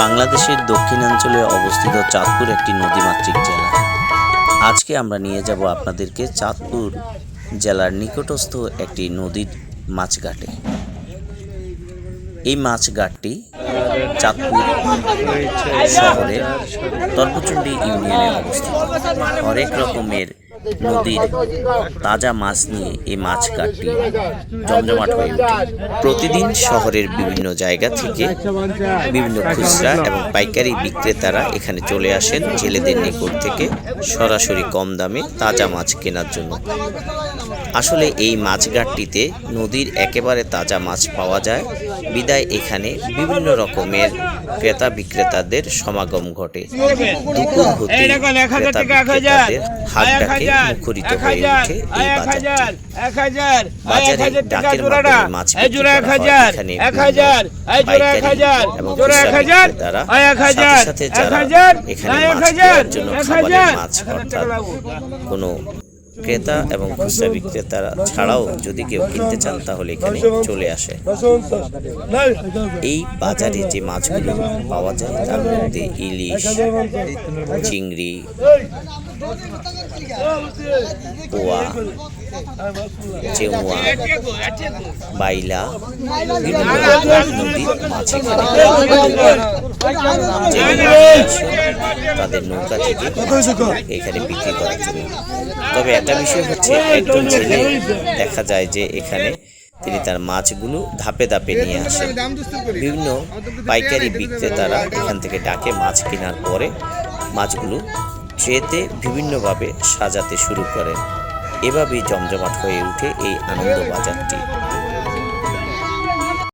বাংলাদেশের দক্ষিণাঞ্চলে অবস্থিত চাঁদপুর একটি নদীমাতৃক জেলা। আজকে আমরা নিয়ে যাব আপনাদেরকে চাঁদপুর জেলার নিকটস্থ একটি নদীর মাছঘাটে। এই মাছঘাটটি চাঁদপুর শহরের তর্কচুন্ডি ইউনিয়নে অবস্থিত। অনেক রকমের নদীর তাজা মাছ নিয়ে এই মাছঘাটটি জমজমাট হয়ে ওঠে প্রতিদিন শহরের বিভিন্ন জায়গা থেকে বিভিন্ন খুচরা এবং পাইকারি বিক্রেতারা এখানে চলে আসেন। জেলেদের নিকট থেকে সরাসরি কম দামে তাজা মাছ কেনার জন্য। আসলে এই মাছঘাটটিতে নদীর একেবারে তাজা মাছ পাওয়া যায়। বিদায় এখানে বিভিন্ন রকমের ক্রেতা বিক্রেতাদের সমাগম ঘটে। দুপুর হতে ক্রেতা বিক্রেতাদের হাত ডাকে। মুখরিত এক হয়ে হাজার, ওঠে এই এক বাজারটি হাজার, বাজারে টাকা ডাকের মাধ্যমে মাছ বিক্রি এক করা হয়। হাজার, এখানে এক হাজার, এক পাইকারি হাজার, এবং এক খুচরা হাজার, বিক্রেতারা এই এক সাথে হাজার, সাথে এক যারা হাজার, এখানে মাছ কেনার জন্য খাবারের মাছ অর্থাৎ কোনো ক্রেতা এবং খুচরা বিক্রেতারা ছাড়াও যদি কেউ কিনতে চান, তাহলে এখানে চলে আসে। এই বাজারে যে মাছগুলো পাওয়া যায়, তার মধ্যে ইলিশ, চিংড়ি, পোয়া চেউয়া বাইলা, বিভিন্ন নদীর তাদের নৌকা থেকে এখানে বিক্রি করার জন্য। তবে একটা বিষয় হচ্ছে একজন ছেলে দেখা যায় যে এখানে তিনি তার মাছগুলো ধাপে ধাপে নিয়ে আসেন। বিভিন্ন পাইকারি বিক্রেতারা এখান থেকে ডাকে মাছ কেনার পরে মাছগুলো ট্রেতে বিভিন্নভাবে সাজাতে শুরু করেন। এভাবেই জমজমাট হয়ে উঠে এই আনন্দ বাজারটি